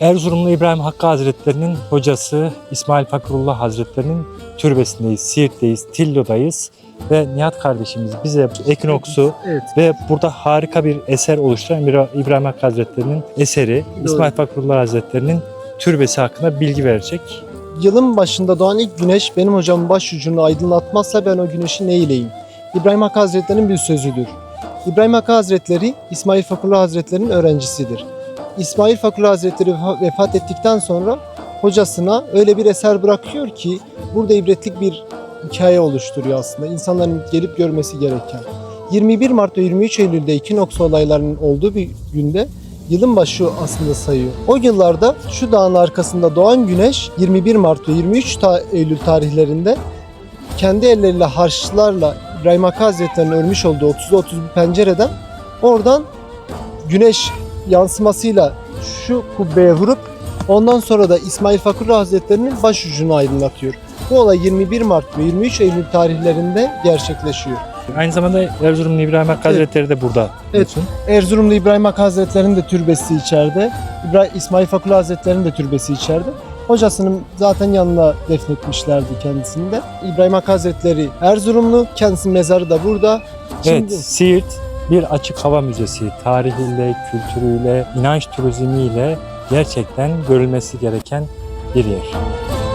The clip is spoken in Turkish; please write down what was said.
Erzurumlu İbrahim Hakkı Hazretleri'nin hocası İsmail Fakrullah Hazretleri'nin türbesindeyiz, Siirt'teyiz, Tillo'dayız ve Nihat kardeşimiz bize Ekinoksu Evet. ve burada harika bir eser oluşturan İbra- İbrahim Hakkı Hazretleri'nin eseri, Doğru. İsmail Fakrullah Hazretleri'nin türbesi hakkında bilgi verecek. Yılın başında doğan ilk güneş benim hocamın başucunu aydınlatmazsa ben o güneşi neyleyim? İbrahim Hakkı Hazretleri'nin bir sözüdür. İbrahim Hakkı Hazretleri İsmail Fakrullah Hazretleri'nin öğrencisidir. İsmail Fakrullah Hazretleri vefa- vefat ettikten sonra hocasına öyle bir eser bırakıyor ki burada ibretlik bir hikaye oluşturuyor aslında. İnsanların gelip görmesi gereken. 21 Mart ve 23 Eylül'de ekinoks olaylarının olduğu bir günde yılın başı aslında sayıyor. O yıllarda şu dağın arkasında doğan güneş 21 Mart ve 23 ta- Eylül tarihlerinde kendi elleriyle harçlarla İbrahim Hakkı Hazretleri'nin ölmüş olduğu 30'da 30 bir pencereden oradan güneş yansımasıyla şu kubbeye vurup ondan sonra da İsmail Fakrullah Hazretleri'nin başucunu aydınlatıyor. Bu olay 21 Mart ve 23 Eylül tarihlerinde gerçekleşiyor. Aynı zamanda Erzurumlu İbrahim Hakkı. Hazretleri de burada. Evet. biliyorsun. Erzurumlu İbrahim Hakkı Hazretleri'nin de türbesi içeride. İbrahim, İsmail Fakrullah Hazretleri'nin de türbesi içeride. Hocasının zaten yanına defnetmişlerdi kendisini de. İbrahim Hakkı Hazretleri Erzurumlu, kendisinin mezarı da burada. Evet, Siirt bir açık hava müzesi. Tarihiyle, kültürüyle, inanç turizmiyle gerçekten görülmesi gereken bir yer.